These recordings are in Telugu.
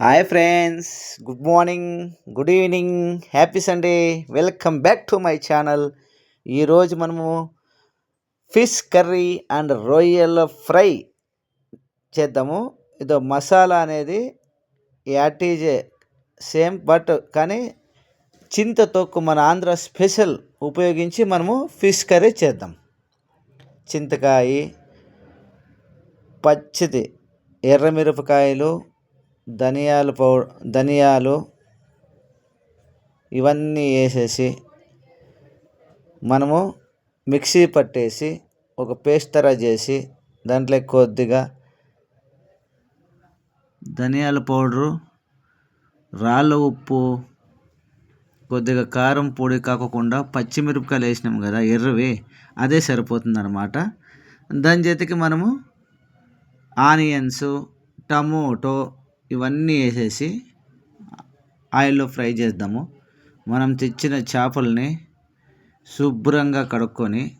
Hi friends good morning good evening happy Sunday welcome back to my channel ఈరోజు మనము ఫిష్ కర్రీ అండ్ రొయ్యల ఫ్రై చేద్దాము. ఇదో మసాలా అనేది యాటీజే సేమ్ బట్ కానీ చింత తొక్కు మన ఆంధ్ర స్పెషల్ ఉపయోగించి మనము ఫిష్ కర్రీ చేద్దాం. చింతకాయ పచ్చిది ఎర్రమిరపకాయలు ధనియాల పౌ ధనియాలు ఇవన్నీ వేసేసి మనము మిక్సీ పట్టేసి ఒక పేస్ట్ తర చేసి దాంట్లో కొద్దిగా ధనియాల పౌడరు రాళ్ళ ఉప్పు కొద్దిగా కారం పొడి కాకుండా పచ్చిమిరపకాయలు వేసినాం కదా ఎర్రవి అదే సరిపోతుంది అనమాట దాని చేతికి మనము ఆనియన్స్ టమోటో ఇవన్నీ వేసేసి ఆయిల్లో ఫ్రై చేద్దాము. మనం తెచ్చిన చేపల్ని శుభ్రంగా కడుక్కొని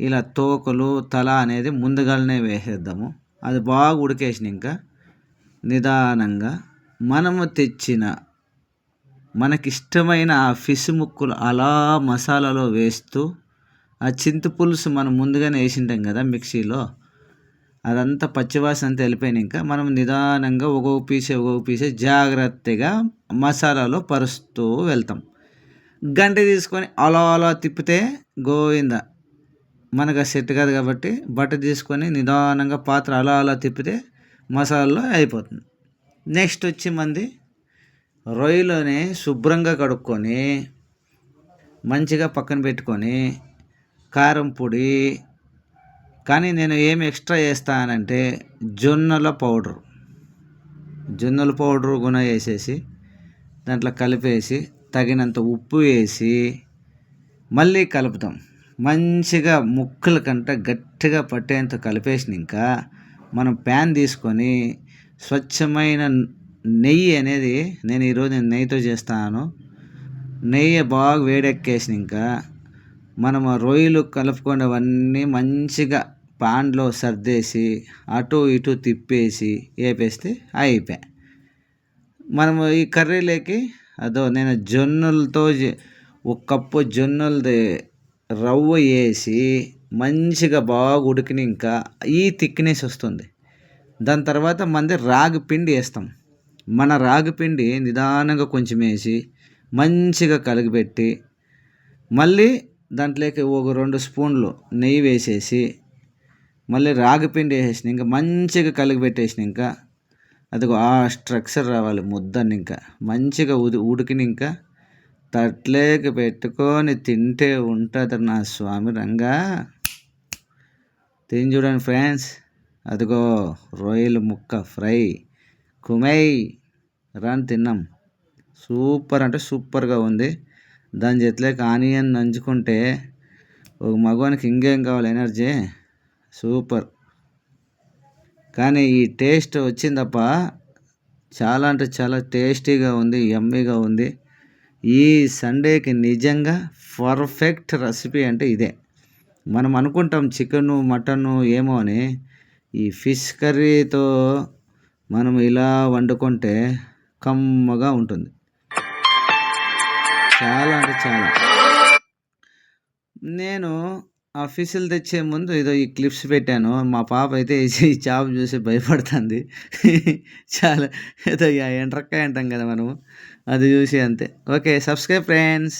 ఇలా తోకలు తల అనేది ముందుగానే వేసేద్దాము. అది బాగా ఉడికేసిన ఇంకా నిదానంగా మనము తెచ్చిన మనకిష్టమైన ఆ ఫిష్ ముక్కలు అలా మసాలాలో వేస్తూ ఆ చింతపులుసు మనం ముందుగానే వేసింటాం కదా మిక్సీలో. అదంతా పచ్చివాసన అంతా వెళ్ళిపోయినాక మనం నిదానంగా ఒక్కొక్క పీసే ఒక్కొక్క పీసే జాగ్రత్తగా మసాలాలో పరుస్తూ వెళ్తాం. గంట తీసుకొని అలా అలా తిప్పితే గోవింద. మనకు సెట్ కాదు కాబట్టి బట్ట తీసుకొని నిదానంగా పాత్ర అలా అలా తిప్పితే మసాలాలో అయిపోతుంది. నెక్స్ట్ వచ్చి మంది రొయ్యలోనే శుభ్రంగా కడుక్కొని మంచిగా పక్కన పెట్టుకొని కారం పొడి కానీ నేను ఏం ఎక్స్ట్రా చేస్తానంటే జొన్నల పౌడర్. జొన్నల పౌడర్ గుణ వేసేసి దాంట్లో కలిపేసి తగినంత ఉప్పు వేసి మళ్ళీ కలుపుతాం. మంచిగా ముక్కల కంట గట్టిగా పట్టేంత కలిపేసిన ఇంకా మనం ప్యాన్ తీసుకొని స్వచ్ఛమైన నెయ్యి అనేది నేను ఈరోజు నేను నెయ్యితో చేస్తాను. నెయ్యి బాగా వేడెక్కేసిన మనము రొయ్యలు కలుపుకున్నవన్నీ మంచిగా పాన్లో సర్దేసి అటు ఇటు తిప్పేసి వేపేస్తే అయిపోయి మనము ఈ కర్రీలోకి అదో నేను జొన్నలతో ఒక కప్పు జొన్నలది రవ్వ వేసి మంచిగా బాగా ఉడికిన ఇంకా ఈ థిక్నెస్ వస్తుంది. దాని తర్వాత మంది రాగి పిండి వేస్తాం మన రాగి పిండి నిదానంగా కొంచెం వేసి మంచిగా కలిగిపెట్టి మళ్ళీ దాంట్లోకి ఒక రెండు స్పూన్లు నెయ్యి వేసేసి మళ్ళీ రాగిపిండి వేసేసిన ఇంకా మంచిగా కలిగి పెట్టేసిన ఇంకా అదిగో ఆ స్ట్రక్చర్ రావాలి ముద్దని ఇంకా. మంచిగా ఉది ఉడికిన ఇంకా తట్లేకి పెట్టుకొని తింటే ఉంటుంది నా స్వామి రంగా. తిని చూడండి ఫ్రెండ్స్. అదిగో రొయ్యలు ముక్క ఫ్రై. కుమై రాని తిన్నాం. సూపర్ అంటే సూపర్గా ఉంది. దాని చేతిలోకి ఆనియన్ నంచుకుంటే ఒక మగవానికి ఇంకేం కావాలి? ఎనర్జీ? సూపర్. కానీ ఈ టేస్ట్ వచ్చిందప్ప చాలా అంటే చాలా టేస్టీగా ఉంది యమ్మీగా ఉంది. ఈ సండేకి నిజంగా పర్ఫెక్ట్ రెసిపీ అంటే ఇదే. మనం అనుకుంటాం చికెను మటను ఏమో అని. ఈ ఫిష్ కర్రీతో మనం ఇలా వండుకుంటే కమ్మగా ఉంటుంది. చాలా అంటే చాలా. నేను ఆఫీసులు తెచ్చే ముందు ఏదో ఈ క్లిప్స్ పెట్టాను. మా పాప అయితే ఈ చేప చూసి భయపడుతుంది. చాలా ఏదో ఎంట్రక్క అంటాం కదా మనము అది చూసి అంతే. Okay subscribe friends